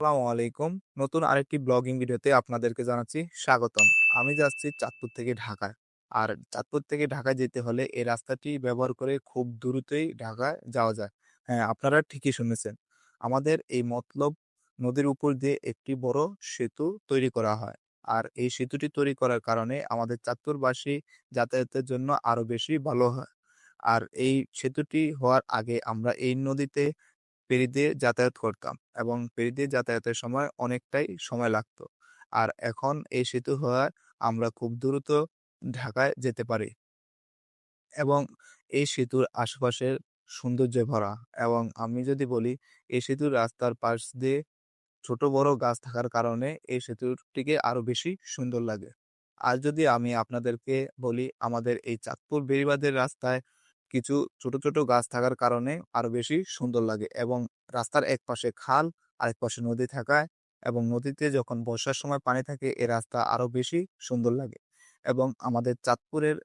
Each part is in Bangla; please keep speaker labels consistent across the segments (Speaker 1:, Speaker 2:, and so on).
Speaker 1: আসসালামু আলাইকুম। নতুন আরেকটি ব্লগিং ভিডিওতে আপনাদেরকে জানাচ্ছি স্বাগতম। আমি যাচ্ছি চাঁদপুর থেকে ঢাকায়। আর চাঁদপুর থেকে ঢাকায় যেতে হলে এই রাস্তাটি ব্যবহার করে খুব দ্রুতই ঢাকায় যাওয়া যায়। হ্যাঁ আপনারা ঠিকই শুনেছেন। আমাদের এই মতলব নদীর উপর দিয়ে একটি বড় সেতু তৈরি করা হয়। আর এই সেতুটি তৈরি করার কারণে আমাদের চাঁদপুরবাসী যাতায়াতের জন্য আরও বেশি ভালো হয়। আর এই সেতুটি হওয়ার আগে আমরা এই নদীতে ফেরি দিয়ে যাতায়াত করতাম এবং ফেরি দিয়ে যাতায়াতের সময় অনেকটাই সময় লাগতো। আর এখন এই সেতু হওয়ায় আমরা খুব দ্রুত ঢাকায় যেতে পারি। এবং এই সেতুর আশেপাশের সৌন্দর্যে ভরা এবং আমি যদি বলি, এই সেতুর রাস্তার পাশ দিয়ে ছোট বড় গাছ থাকার কারণে এই সেতুটিকে আরও বেশি সুন্দর লাগে। আর যদি আমি আপনাদেরকে বলি, আমাদের এই চাঁদপুর বেড়িবাঁধের রাস্তায় কিছু ছোট ছোট গাছ থাকার কারণে আরও বেশি সুন্দর লাগে এবং রাস্তার এক পাশে খাল আরেক পাশে নদী থাকায় এবং নদীতে যখন বর্ষার সময় পানি থাকে এই রাস্তা আরও বেশি সুন্দর লাগে এবং আমাদের চাঁদপুরের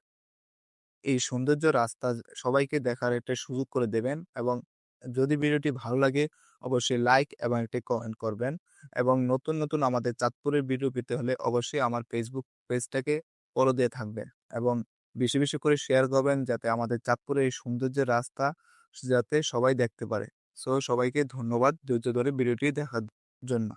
Speaker 1: এই সৌন্দর্য রাস্তা সবাইকে দেখার একটা সুযোগ করে দেবেন এবং যদি ভিডিওটি ভালো লাগে, অবশ্যই লাইক এবং একটি কমেন্ট করবেন এবং নতুন নতুন আমাদের চাঁদপুরের ভিডিও পেতে হলে অবশ্যই আমার ফেসবুক পেজটাকে ফলো দিয়ে থাকবেন এবং বেশি বেশি করে শেয়ার করবেন যাতে আমাদের চাঁদপুরে এই সৌন্দর্যের রাস্তা যাতে সবাই দেখতে পারে। সো সবাইকে ধন্যবাদ ধৈর্য ধরে ভিডিওটি দেখার জন্য।